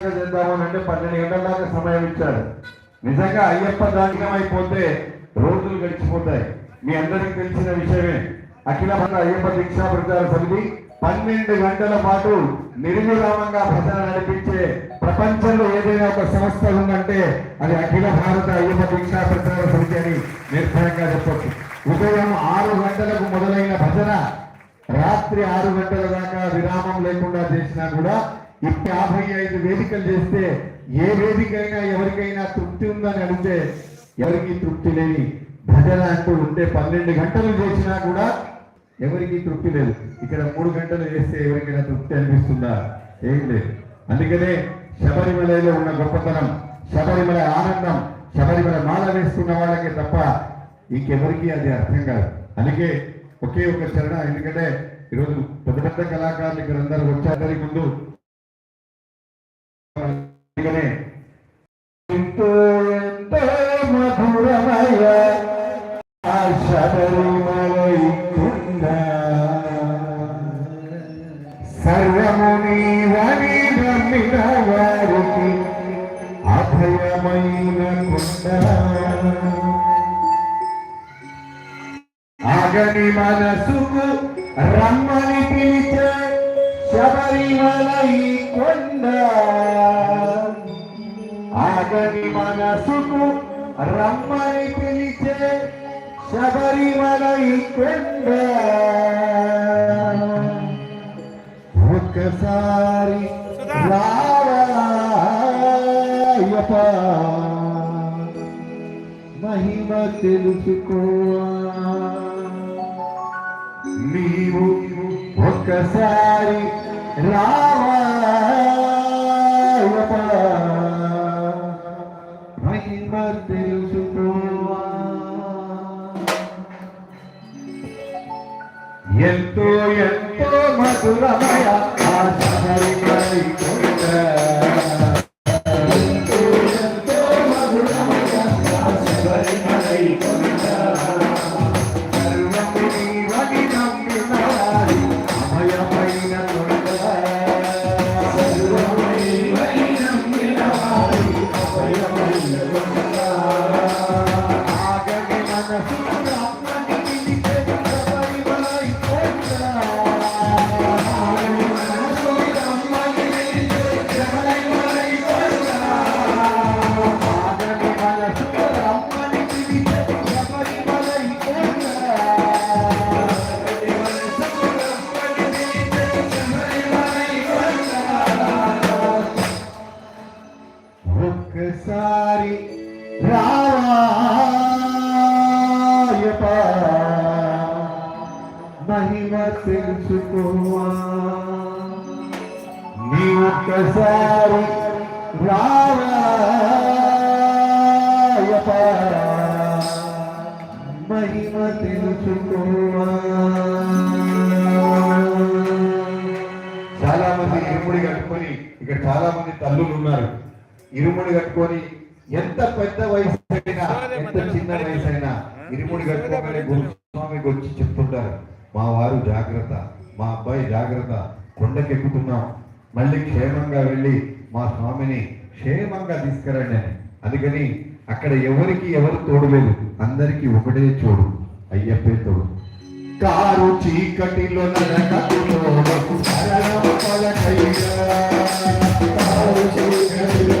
చేద్దామని అంటే పన్నెండు గంటల దాకా సమయం ఇచ్చారు. నిజంగా అయ్యప్ప దానికం అయిపోతే రోజులు గడిచిపోతాయి. మీ అందరికీ తెలిసిన విషయమే. అఖిల భారత అయ్యప్ప దీక్షా ప్రచార సమితి పన్నెండు గంటల పాటు నిర్విరామంగా భజన నడిపించే ప్రపంచంలో ఏదైనా ఒక సంస్థ ఉందంటే అది అఖిల భారత అయ్యప్ప భిక్షా ప్రచార సమితి అని నిర్భయంగా చెప్పచ్చు. ఉదయం ఆరు గంటలకు మొదలైన భజన రాత్రి ఆరు గంటల దాకా విరామం లేకుండా చేసినా కూడా ఇప్పుడు యాభై ఐదు వేదికలు చేస్తే ఏ వేదిక అయినా ఎవరికైనా తృప్తి ఉందని అడిగితే ఎవరికి తృప్తి లేని భజన అంటూ ఉంటే పన్నెండు గంటలు చేసినా కూడా ఎవరికి తృప్తి లేదు. ఇక్కడ మూడు గంటలు చేస్తే ఎవరికైనా తృప్తి అనిపిస్తుందా? ఏం లేదు. అందుకనే శబరిమలలో ఉన్న గొప్పతనం శబరిమల ఆనందం శబరిమల మాల వేసుకున్న వాళ్ళకే తప్ప ఇంకెవరికి అది అర్థం కాదు. అందుకే ఒకే ఒక చరణ ఎందుకంటే ఈరోజు పెద్ద పెద్ద కళాకారులు ఇక్కడ అందరూ వచ్చారు ముందు అందుకనే ఎంతో ఎంతో మధురమయ శబరిమలై కొండ. ఆగని మనసుకు రమ్మని పిలిచే శబరిమలై కొండ. ఒక్కసారి రావాయప్ప. మహిమ తెలుసుకోవా. నీవు ఒక్కసారి ఎంతో ఎంతో మధురమయ ఆ శబరిమలై కొండ. ఒక్కసారి మహిమ తెలుసుకోవా చాలా మంది ఇరుముడి కట్టుకొని ఇక్కడ చాలా మంది తల్లులు ఉన్నారు. ఇరుముడి కట్టుకొని ఎంత పెద్ద వయసు అయినా ఎంత చిన్న వయసు అయినా ఇరుముడి కట్టుకోగానే గురుస్వామికి వచ్చి చెప్తుంటారు. మా వారు జాగ్రత్త మా అబ్బాయి జాగ్రత్త. కొండకెక్కుతున్నాం. మళ్ళీ క్షేమంగా వెళ్ళి మా స్వామిని క్షేమంగా తీసుకురండి అని. అందుకని అక్కడ ఎవరికి ఎవరు తోడు లేదు. అందరికి ఒకటే చూడు అయ్యప్పే తోడు. కారు చీకటిలో నరకటిలో కారు చీకటిలో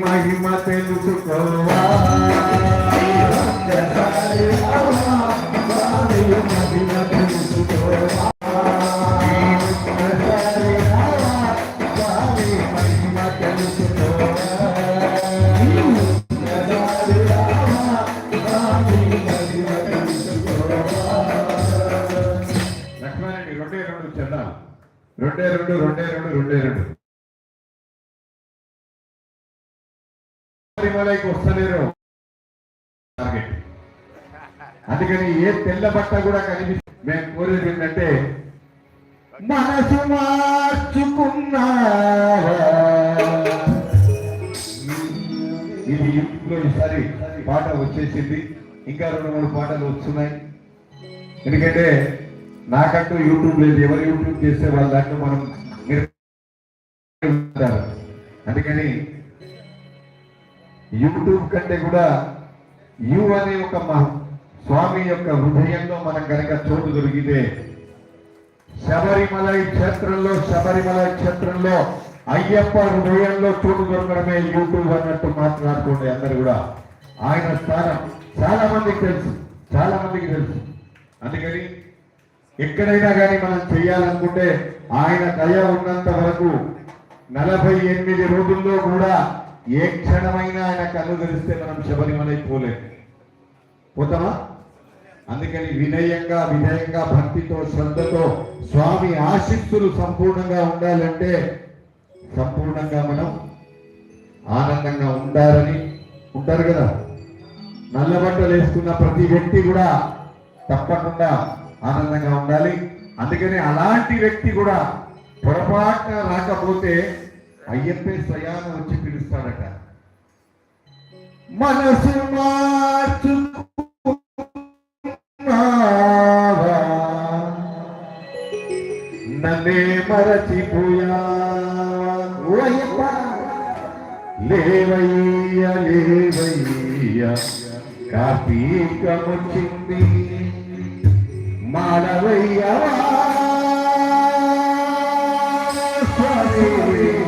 మహిమ తెలుసుకోవా మహిమ తెలుసుకోవా రెండే రెండు రెండే రెండు రెండే రెండు. శబరిమలైకి వస్తలేరు. టార్గెట్ అందుకని ఏ తెల్ల బట్ట కూడా కనిపిస్తుంది మేము కోరేది ఏంటంటే మనసు మార్చుకున్నా ఇది యూట్యూబ్లో ఈసారి పాట వచ్చేసింది. ఇంకా రెండు మూడు పాటలు వస్తున్నాయి. ఎందుకంటే నాకంటూ యూట్యూబ్ లేదు. ఎవరు యూట్యూబ్ చేస్తే వాళ్ళ దాంట్లో మనం అందుకని యూట్యూబ్ కంటే కూడా యు అనే ఒక మ- స్వామి యొక్క హృదయంలో మనం కనుక చోటు దొరికితే శబరిమల క్షేత్రంలో శబరిమల క్షేత్రంలో అయ్యప్ప హృదయంలో చోటు దొరకడమే యూట్యూబ్ అన్నట్టు మాట్లాడుకోండి అందరు కూడా. ఆయన స్థానం చాలా మందికి తెలుసు చాలా మందికి తెలుసు. అందుకని ఎక్కడైనా కానీ మనం చేయాలనుకుంటే ఆయన దయ ఉన్నంత వరకు నలభై ఎనిమిది రోజుల్లో కూడా ఏ క్షణమైనా ఆయన కళ్ళు తెరిస్తే మనం శబరిమలై పోలేం. పోతామా? అందుకని వినయంగా వినయంగా భక్తితో శ్రద్ధతో స్వామి ఆశిస్సులు సంపూర్ణంగా ఉండాలంటే సంపూర్ణంగా మనం ఆనందంగా ఉండాలని ఉంటారు కదా. నల్ల బట్టలు వేసుకున్న ప్రతి వ్యక్తి కూడా తప్పకుండా ఆనందంగా ఉండాలి. అందుకని అలాంటి వ్యక్తి కూడా పొరపాటున రాకపోతే అయ్యప్పే స్వయాన వచ్చి పిలుస్తాడట. మనసు మార్చు నన్నే మరచిపోయా? ఓ అయ్యప్ప! లేవయ్య లేవయ్య కార్తీకమొచ్చింది. మాడవయ్యవా స్వామి!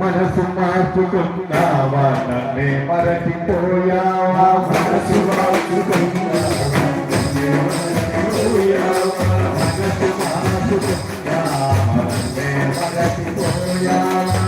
మనసు మార్చుకున్నావా నన్నే మరచిపోయావా? మనసు మార్చుకున్నావా నన్నే మరచిపోయావా? మనసు మార్చుకున్నావా నన్నే మరచిపోయావా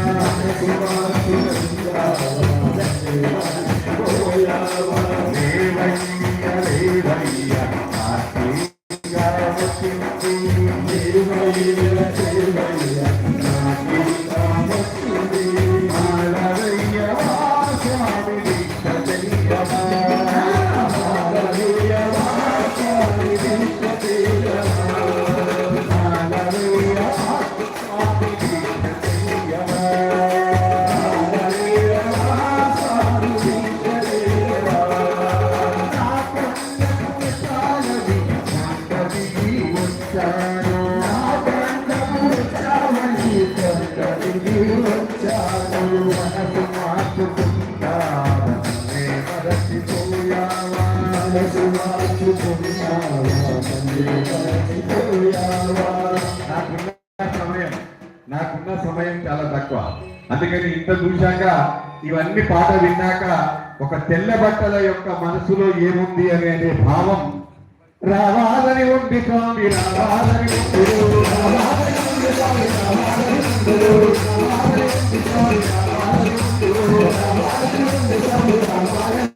వచ్చాను మనసు మరచిపోయావా మనసు మరచిపోయావా నాకున్న సమయం నాకున్న సమయం చాలా తక్కువ. అందుకని ఇంత చూశాక ఇవన్నీ పాట విన్నాక ఒక తెల్ల బట్టల యొక్క మనసులో ఏముంది అనే భావం. రావాలని ఉంది స్వామి రావాలని ఉంది. Thank you.